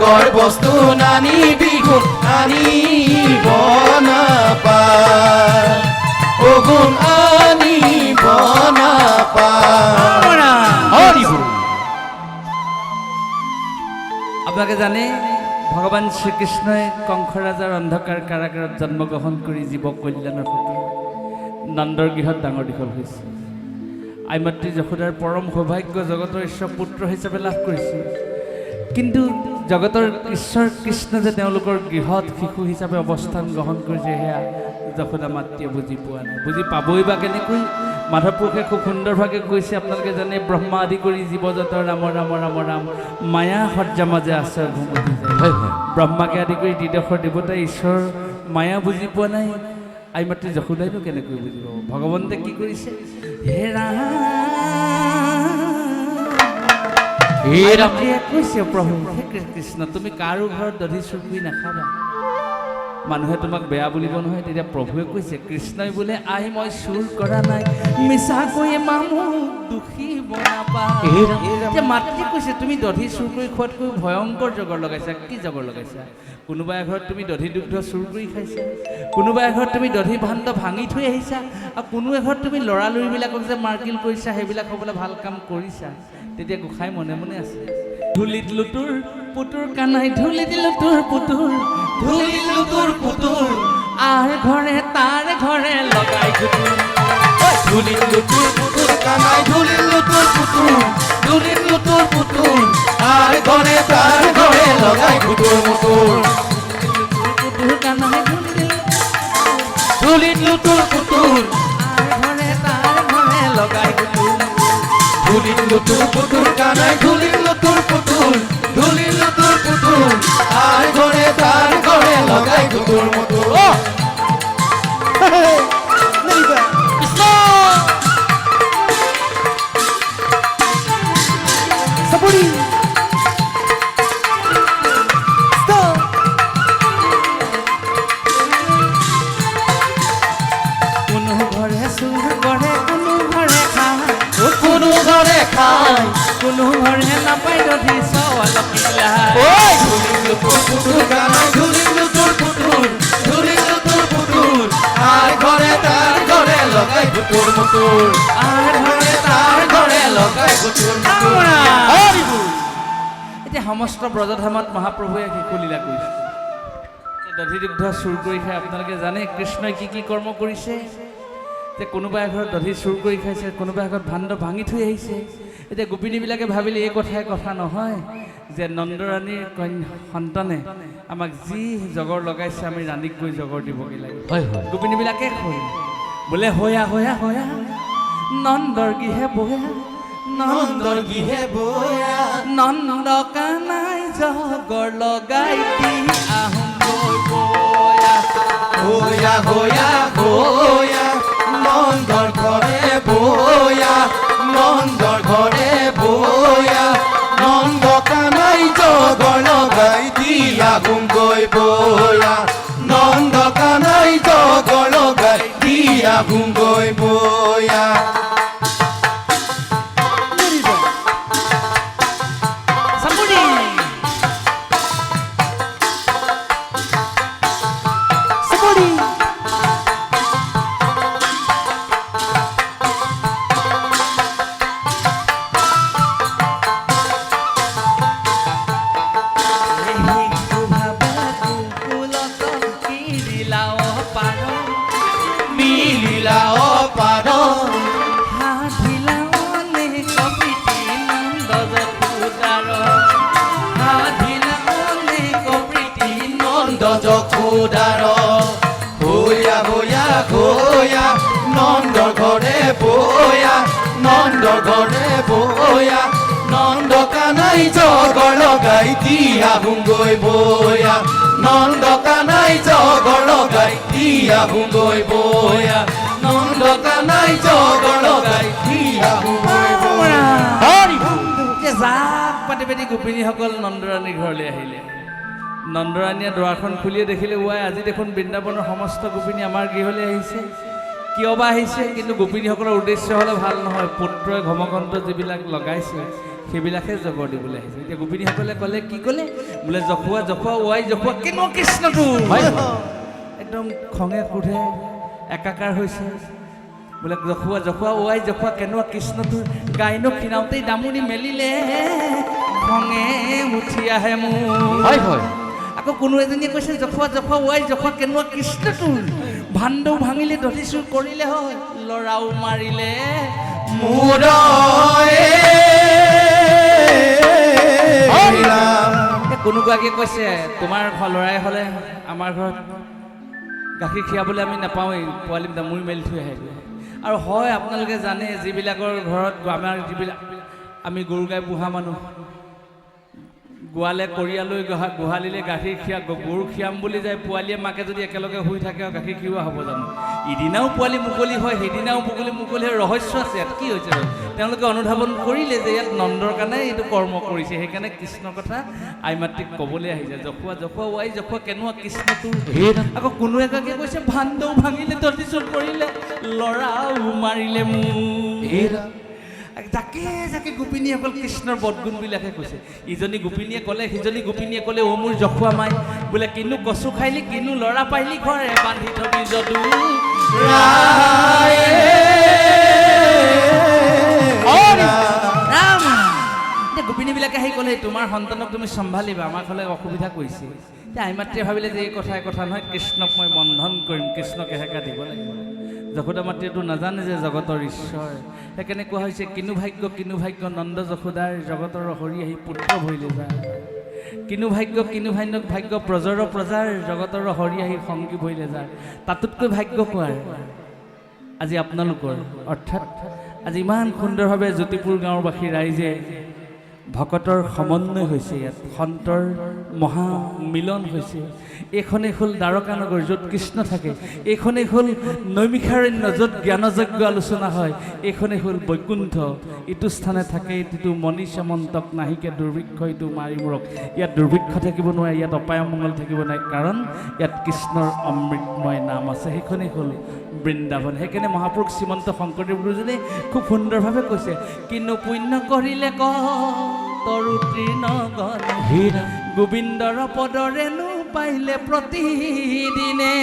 লোকৰ বস্তু নানি বিগুণ অগুণ আনিব নাপা হৰি বল। আপোনালোকে জানে ভগৱান শ্ৰীকৃষ্ণই কংস ৰাজাৰ অন্ধকাৰ কাৰাগাৰত জন্মগ্ৰহণ কৰি জীৱ কল্যাণৰ সৈতে নন্দৰ গৃহত ডাঙৰ দীঘল হৈছে। আইমাতৃ যশোদাৰ পৰম সৌভাগ্য জগতৰ ঈশ্বৰ পুত্ৰ হিচাপে লাভ কৰিছিল কিন্তু জগতৰ ঈশ্বৰ কৃষ্ণ যে তেওঁলোকৰ গৃহত শিশু হিচাপে অৱস্থান গ্ৰহণ কৰিছে সেয়া যশোদা মাতৃয়ে বুজি পোৱা নাই। বুজি পাবই বা কেনেকৈ? মাধৱ পুৰুষে খুব সুন্দৰভাৱে কৈছে আপোনালোকে জানে ব্ৰহ্মা আদি কৰি জীৱ জগতৰ ৰাম ৰাম ৰাম ৰাম মায়া সজ্জা মাজে আছে ঘুমতি যায়। ব্ৰহ্মাকে আদি কৰি ত্ৰিদশৰ দেৱতাই ঈশ্বৰ মায়া বুজি পোৱা নাই। আই মাতৃ যশোদাইনো কেনেকৈ বুজি পাব? ভগৱন্তে কি কৰিছে? হে ৰাম হে ৰাম কৈছে প্ৰভু হে কৃষ্ণ তুমি কাৰো ঘৰত দধি চুৰ কৰি নাখাবা? মানুহে তোমাক বেয়া বুলিব নহয় তেতিয়া প্ৰভুৱে কৈছে কৃষ্ণই বোলে আই মই চুৰ কৰা নাই। মিছাকৈ মামু দুখী বনাবা। মাতৃয়ে কৈছে তুমি দধি চুৰ কৰি খোৱাতকৈ ভয়ংকৰ জগৰ লগাইছা। কি জগৰ লগাইছা? কোনোবা এঘৰত তুমি দধি দুগ্ধ চুৰ কৰি খাইছা। কোনোবা এঘৰত তুমি দধি ভাণ্ড ভাঙি থৈ আহিছা। আৰু কোনো এঘৰত তুমি ল'ৰা ল'ৰালৰিবিলাকক যে মাৰ্কিল কৰিছা সেইবিলাক হ'বলৈ ভালো কাম কৰিছা। তেতিয়া গোসাঁই মনে মনে আছে ধূলিত লুতুৰ পুতুৰ কানাই ধূলিত লুতুৰ পুতুৰ ধূলিত লুতুৰ পুতুৰ, আৰ ঘৰে তাৰ ঘৰে লগাই গুতুৰ ধুলিত লুতুৰ পুতুৰ কানাই ধুলিত লুতুৰ পুতুৰ ধুলিত লুতুৰ পুতুৰ, আৰ ঘৰে তাৰ ঘৰে লগাই পুতুৰ ধূলিত ধুলিত লুতুৰ পুতুৰ ধুলিত তোর পুতুল, কানায় ধুলিত তোর পুতুল ধুলিত তোর পুতুল। আর ঘরে, তার ঘরে লগাই গুতুৰ এতিয়া সমস্ত ব্ৰজধামত মহাপ্ৰভুৱে শিশু লীলা কৰিছে। এই দধি দুগ্ধ চুৰ কৰি খাই আপোনালোকে জানে কৃষ্ণই কি কি কৰ্ম কৰিছে? যে কোনোবা এঘৰত দধি চুৰ কৰি খাইছে কোনোবা এঘৰত ভাণ্ড ভাঙি থৈ আহিছে। এতিয়া গোপিনীবিলাকে ভাবিলে এই কথাই কথা নহয় যে নন্দৰাণীৰ কন্যা সন্তানে আমাক যি জগৰ লগাইছে আমি ৰাণীক গৈ জগৰ দিবগৈ লাগে হয় হয়। গোপিনীবিলাকে কয় বোলে হয়া হয়া হয়া নন্দৰ গৃহে বয়া নন্দৰ গৃহে বয়া। নন্দ কানাই জগৰ লগাই দি আহোঁ বয়া। বয়া বয়া বয়া। নন্দৰ ঘৰে বয়া। নন্দৰ ঘৰে বয়া। নন্দ কানাই জগৰ লগাই দিয়া গুংগৈ বয়া। নন্দ কানাই জগৰ লগাই দিয়া গুংগৈ বয়া। যশোদাৰ হৈয়া হৈয়া হৈয়া নন্দ ঘৰে বয়া নন্দ ঘৰে বয়া নন্দ কানাই জগৰ লগাই দিয়া হুংগৈ বয়া নন্দ কানাই জগৰ লগাই দিয়া হুংগৈ বয়া নন্দ কানাই জগৰ লগাই দিয়া হুংগৈ বয়া পাতি পাতি গোপিনীসকল নন্দৰাণীৰ ঘৰলৈ আহিলে। নন্দৰাণীয়ে দুৱাৰখন খুলিয়ে দেখিলে ৱাই আজি দেখোন বৃন্দাবনৰ সমস্ত গোপিনী আমাৰ গৃহলৈ আহিছে। কিয় বা আহিছে? কিন্তু গোপিনীসকলৰ উদ্দেশ্য হ'লে ভালো নহয়। পুত্ৰই ঘমকন্ত যিবিলাক লগাইছে সেইবিলাকহে জগৰ দিবলৈ আহিছে। এতিয়া গোপিনীসকলে ক'লে কি ক'লে? বোলে জখুৱা জখুৱা ৱাই জখুৱা কেনো কৃষ্ণটো? একদম খঙে সোধে একাকাৰ হৈছে। বোলে জখুৱা জখুৱা ৱাই জখুৱা কেনেকুৱা কৃষ্ণটোৰ গাইনো খীৰাওঁতেই দামুনি মেলিলে খঙে উঠি আহে মোৰ। হয় হয়। আকৌ কোনো এজনীয়ে কৈছে, জখুৱা জখুৱা ৱাই জখুৱা কেনেকুৱা কৃষ্ণটোৰ ভাণ্ডও ভাঙিলে দধিচুৰ কৰিলে হয়। ল'ৰাও মাৰিলে মোৰ কোনোগৰাকীয়ে কৈছে, তোমাৰ ঘৰ ল'ৰাই হ'লে আমাৰ ঘৰত গাখীৰ খীৰাবলৈ আমি নাপাওঁৱেই, পোৱালি দামুৰি মেলি থৈ আহে। আৰু হয়, আপোনালোকে জানে, যিবিলাকৰ ঘৰত আমাৰ যিবিলাক আমি গৰু গাই পোহা মানুহ গোৱালে কৰিয়ালৈ গহা- গোহালিলে গাখীৰ খীৰা গৰু খীৰাম বুলি যায় পোৱালীয়ে মাকে যদি একেলগে শুই থাকে গাখীৰ খীৰোৱা হ'ব জানো? ইদিনাও পোৱালি মুকলি হয় সেইদিনাও মুকলি মুকলি হয় ৰহস্য আছে ইয়াত কি হৈছে? তেওঁলোকে অনুধাৱন কৰিলে যে ইয়াত নন্দৰ কাৰণে এইটো কৰ্ম কৰিছে সেইকাৰণে কৃষ্ণৰ কথা আই মাতৃক ক'বলৈ আহিছে জখুৱা জখুৱা ৱাই জখুৱা কেনেকুৱা কৃষ্ণটোৰ আকৌ কোনো এগৰাকীয়ে কৈছে ভাণ্ডও ভাঙিলে দৰ্দিচত পৰিলে ল'ৰাও মাৰিলে মোৰ। যাকে যাকে গোপিনীসকল কৃষ্ণৰ বদগুণবিলাকে কৈছে। ইজনী গোপিনীয়ে ক'লে সিজনী গোপিনীয়ে ক'লে অ মোৰ জখুৱা মাই। বোলে কিনো কচু খাইলি কিনো ল'ৰা পাইলি ঘৰে বান্ধি থবি যদু। গোপিনীবিলাকে আহি ক'লে তোমাৰ সন্তানক তুমি চম্ভালিবা আমাৰ ঘৰলৈ অসুবিধা কৰিছে। এতিয়া আই মাতৃয়ে ভাবিলে যে এই কথা কথা নহয় কৃষ্ণক মই বন্ধন কৰিম কৃষ্ণক এহেকা দিব লাগিব। যশোদা মাতৃয়েতো নাজানে যে জগতৰ ঈশ্বৰ। সেইকাৰণে কোৱা হৈছে, কিনো ভাগ্য কিনো ভাগ্য নন্দ যশোদাৰ জগতৰ হৰি আহি পুত্ৰ ভৰিলে যায়। কিনো ভাগ্য কিনো ভাগ্য ভাগ্য প্ৰজৰ প্ৰজাৰ, জগতৰ হৰি আহি সংগী ভৰিলে যায়। তাতোতকৈ ভাগ্য কোৱাৰ? আজি আপোনালোকৰ, অৰ্থাৎ আজি ইমান সুন্দৰভাৱে জ্যোতিপুৰ গাঁৱৰবাসী ৰাইজে ভকতৰ সমন্বয় হৈছে ইয়াত, সন্তৰ মহা মিলন হৈছে। এইখনেই হ'ল দ্বাৰকানগৰ য'ত কৃষ্ণ থাকে। এইখনেই হ'ল নৈমিষাৰণ্য, য'ত জ্ঞানযজ্ঞ আলোচনা হয়। এইখনেই হ'ল বৈকুণ্ঠ। ইটো স্থানে থাকে, ইটো মণি চামন্তক নাহিকে দুৰ্ভিক্ষ, ইটো মাৰি মূৰক। ইয়াত দুৰ্ভিক্ষ থাকিব নোৱাৰে, ইয়াত অপায় মংগল থাকিব নোৱাৰে। কাৰণ ইয়াত কৃষ্ণৰ অমৃতময় নাম আছে। সেইখনেই হ'ল বৃন্দাবন। সেইকাৰণে মহাপুৰুষ শ্ৰীমন্ত শংকৰদেৱ গুৰুজনে খুব সুন্দৰভাৱে কৈছে, কিনো পুণ্য কৰিলে ক তৰু গোবিন্দৰ পদৰেনো পাইলে প্ৰতিদিনে।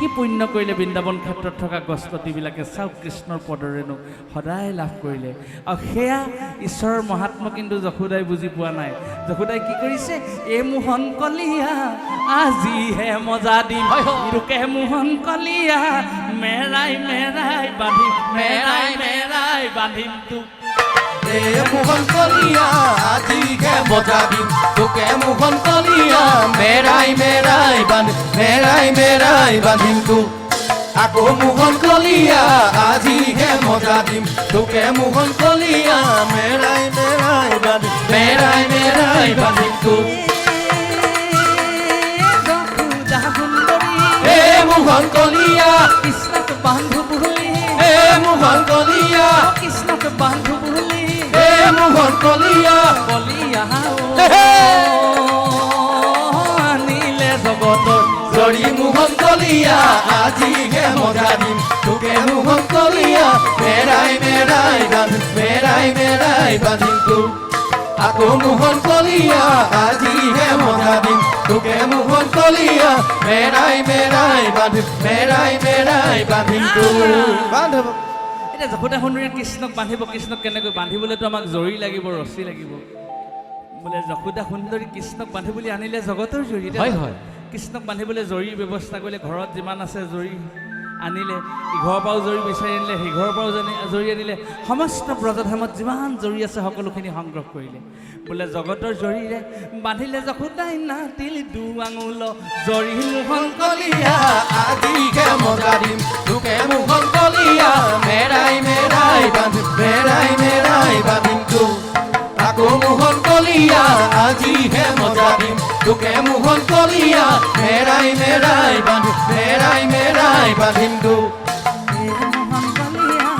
কি পুণ্য কৰিলে বৃন্দাবন ক্ষেত্ৰত থকা গছপতিবিলাকে চাওক কৃষ্ণৰ পদৰেনো সদায় লাভ কৰিলে। আৰু সেয়া ঈশ্বৰৰ মহাত্মা কিন্তু যশোদাই বুজি পোৱা নাই। যশোদাই কি কৰিছে? এই মোহন কলিয়া, আজিহে মজা দিম। লোকে মোহন কলিয়া, মেৰাই মেৰাই বান্ধিম, মেৰাই মেৰাই বান্ধিম তোক এ মোহন কলিয়া আজিকে বজাবিম তোকে মোহন কলিয়া মেৰাই মেৰাই বান্ধ মেৰাই বান্ধিম তোক আকৌ মোহন কলিয়া আজিহে মজা দিম তোকে মোহন কলিয়া মেৰাই মেৰাই বান্ধ মেৰাই মেৰাই বান্ধিম তোক যশোদা মোহন কলিয়া কৃষ্ণক বান্ধু মোহন কলিয়া কৃষ্ণক বান্ধু মোহন কলিয়া? কলিয়া হে হে। আনিলে জগতৰ জৰি মোহন কলিয়া আজিহে মজা দিম তোকে মোহন কলিয়া মেৰাই মেৰাই বান্ধ মেৰাই মেৰাই বান্ধিম তোক আকৌ মোহন কলিয়া আজিহে মজা দিম তোকে মোহন কলিয়া মেৰাই মেৰাই বান্ধিম মেৰাই মেৰাই বান্ধিম বান্ধৱ এতিয়া যশোদা সুন্দৰী কৃষ্ণক বান্ধিব কৃষ্ণক কেনেকৈ বান্ধিবলৈতো আমাক জৰি লাগিব ৰছী লাগিব। বোলে যশোদা সুন্দৰী কৃষ্ণক বান্ধি বুলি আনিলে জগতৰ জৰি। হয়। কৃষ্ণক বান্ধিবলৈ জৰীৰ ব্যৱস্থা কৰিলে ঘৰত যিমান আছে জৰী। আনিলে, ইঘৰৰ পৰাও জৰী বিচাৰি আনিলে, সিঘৰৰ পৰাও জানি জৰী আনিলে, সমস্ত ব্ৰজধামত যিমান জৰী আছে সকলোখিনি সংগ্ৰহ কৰিলে। বোলে, জগতৰ জৰীৰে বান্ধিলে যশোদাই নাতিল দু আঙুল জৰী মোহন কলিয়া আজিকে মজা দিম তোকে মোহন কলিয়া, মেৰাই মেৰাই বান্ধিম, মেৰাই মেৰাই বান্ধিম তো আকৌ মোহন আজিহে মজা দিম তোকে মোহন কলিয়া মেৰাই মেৰাই বান্ধিম মেৰাই মেৰাই বান্ধিম তো মোহন কলিয়া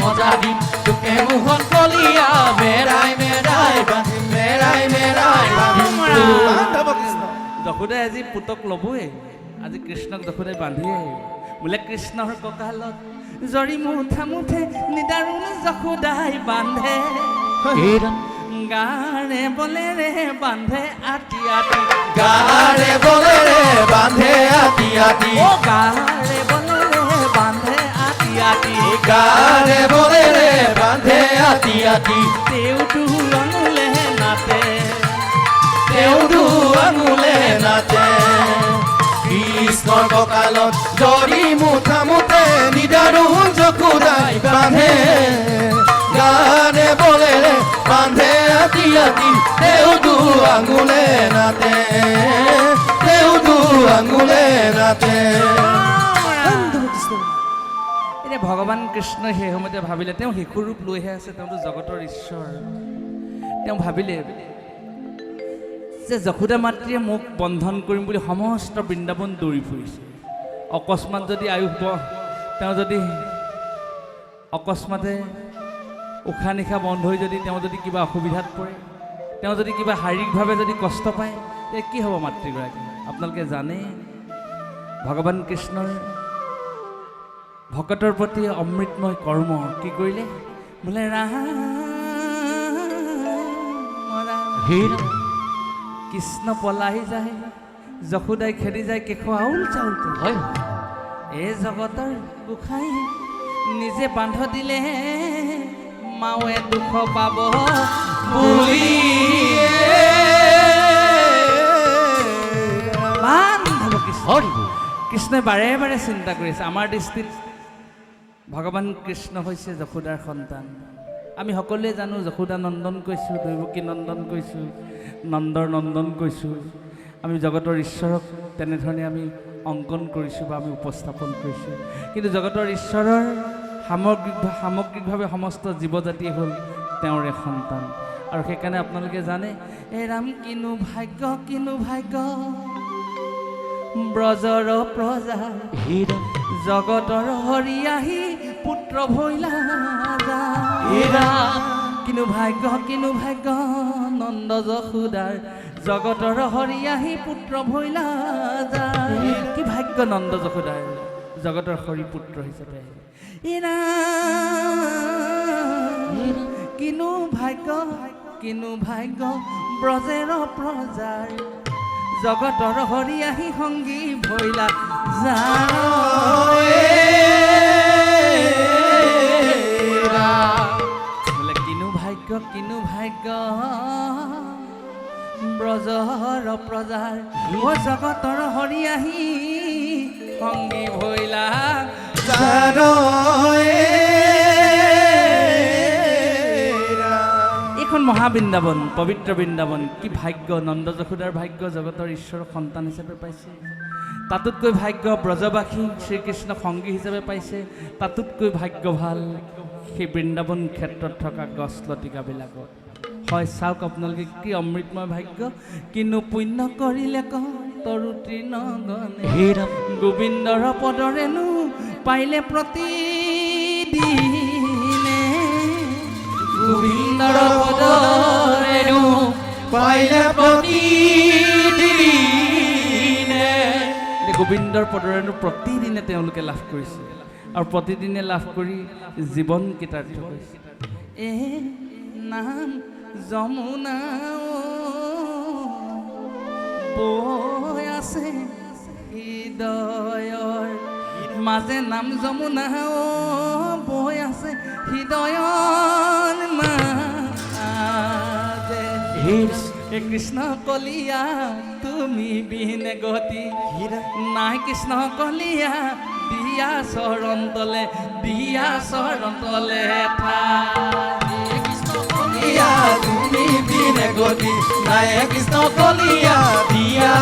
মজা দিম তোকে মোহন কলিয়া মেৰাই মেৰাই বান্ধিম মেৰাই মেৰাই বান্ধিম তো কৃষ্ণ আজি পুতক ল'বই আজি কৃষ্ণক যশোদাই বান্ধিয়ে বোলে কৃষ্ণৰ কঁকালত জৰি মুঠা মুঠে নিদাৰুণ যশোদাই বান্ধে গাৰে বলেৰে বান্ধে আতি আতি গাৰে বলেৰে বান্ধে আতি আতি অ গাৰে বলেৰে বান্ধে আতি আতি গাৰে বলেৰে বান্ধে আতি আতি তেওঁতো আঙুলে নাতে তেওঁতো আঙুলে নাচে। কৃষ্ণৰ কঁকালত জৰি মুঠা মুঠে নিদাৰু চকুদাই বান্ধে গাৰে বলেৰে বান্ধে আতি আতি তেওঁতো আঙুলে নাতে তেওঁতো আঙুলে নাতে। এতিয়া ভগৱান কৃষ্ণই সেই সময়তে ভাবিলে, তেওঁ শিশু ৰূপ লৈহে আছে, তেওঁতো জগতৰ ঈশ্বৰ। তেওঁ ভাবিলে যে যশোদা মাতৃয়ে মোক বন্ধন কৰিম বুলি সমস্ত বৃন্দাবন দৌৰি ফুৰিছে। অকস্মাত যদি আয়ুস তেওঁ যদি অকস্মাতে উশাহ নিশাহ বন্ধ হৈ যদি তেওঁ যদি কিবা অসুবিধাত পৰে, তেওঁ যদি কিবা শাৰীৰিকভাৱে যদি কষ্ট পায়, তেতিয়া কি হ'ব মাতৃগৰাকী? আপোনালোকে জানে, ভগৱান কৃষ্ণৰ ভকতৰ প্ৰতি অমৃতময় কৰ্ম কি কৰিলে? বোলে ৰাম কৃষ্ণ পলাই যায় যশোদাই খেদি যায় কেশ আউল চাউলটো হয় এই জগতৰ গোসাঁই নিজে বান্ধ দিলে মাৱে দুখ পাব। বুলি বান্ধৱ কৃষ্ণ। কৃষ্ণই বাৰে বাৰে চিন্তা কৰিছে। আমাৰ দৃষ্টিত ভগৱান কৃষ্ণ হৈছে যশোদাৰ সন্তান। আমি সকলোৱে জানো যশোদা নন্দন কৈছোঁ দৈৱকী নন্দন কৈছোঁ নন্দৰ নন্দন কৈছোঁ। আমি জগতৰ ঈশ্বৰক তেনেধৰণে আমি অংকন কৰিছোঁ বা আমি উপস্থাপন কৰিছোঁ। কিন্তু জগতৰ ঈশ্বৰৰ সামগ্ৰিক সামগ্ৰিকভাৱে সমস্ত জীৱ জাতি হ'ল তেওঁৰে সন্তান। আৰু সেইকাৰণে আপোনালোকে জানে এই ৰাম কিনো ভাগ্য কিনো ভাগ্য। ব্ৰজৰ প্ৰজা জগতৰ হৰি আহি পুত্ৰ ভৈলা কিনো ভাগ্য কিনো ভাগ্য নন্দ যশোদাৰ। জগতৰ হৰি আহি পুত্ৰ ভৈলা কি ভাগ্য নন্দ যশোদাৰ। জগতৰ হৰি পুত্ৰ হিচাপে আহিল। ই কিনো ভাগ্য কিনো ভাগ্য, ব্ৰজেৰ প্ৰজাৰ। জগতৰ হৰি আহি সংগী ভৈলা বোলে, কিনো ভাগ্য কিনো ভাগ্য, ব্ৰজৰ প্ৰজাৰ। জগতৰ হৰি আহি সংগী ভৈলা এইখন মহাবৃন্দাবন পবিত্ৰ বৃন্দাবন, কি ভাগ্য? নন্দ যশোদাৰ ভাগ্য, জগতৰ ঈশ্বৰৰ সন্তান হিচাপে পাইছে। তাতোতকৈ ভাগ্য ব্ৰজবাসী শ্ৰীকৃষ্ণ সংগী হিচাপে পাইছে। তাতোতকৈ ভাগ্য ভালো সেই বৃন্দাবন ক্ষেত্ৰত থকা গছ লতিকাবিলাকত। হয় চাওক আপোনালোকে কি অমৃতময় ভাগ্য? কিনো পুণ্য কৰিলে ক তৰু তৃণগণে। গোবিন্দৰ পদৰেনো পাইলে প্ৰতিদিনে। গোবিন্দৰ পদৰেনো পাইলে প্ৰতিদিনে। গোবিন্দৰ পদৰেনো প্ৰতিদিনে তেওঁলোকে লাভ কৰিছে। আৰু প্ৰতিদিনে লাভ কৰি জীৱন কৃতাৰ্থ কৰিছে এ নাম যমুনা বৈ আছে হৃদয়ৰ। মাজে নাম যমুনা বৈ আছে হৃদয়ৰ মাজে। হে কৃষ্ণ কলিয়া তুমি বিহীনে গতি। নাই কৃষ্ণ কলিয়া দিয়া চৰণ তলে দিয়া চৰণ তলে কৃষ্ণ কলিয়া তুমি বিনে গতি নাই কৃষ্ণ কলিয়া দিয়া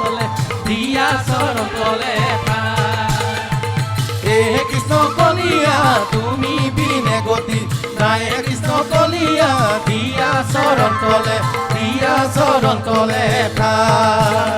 তলে দিয়া তলে এ কৃষ্ণ কলিয়া তুমি বিনে গতি নাই চরণ কলে প্রিয়া চরণ কলে প্রাণ।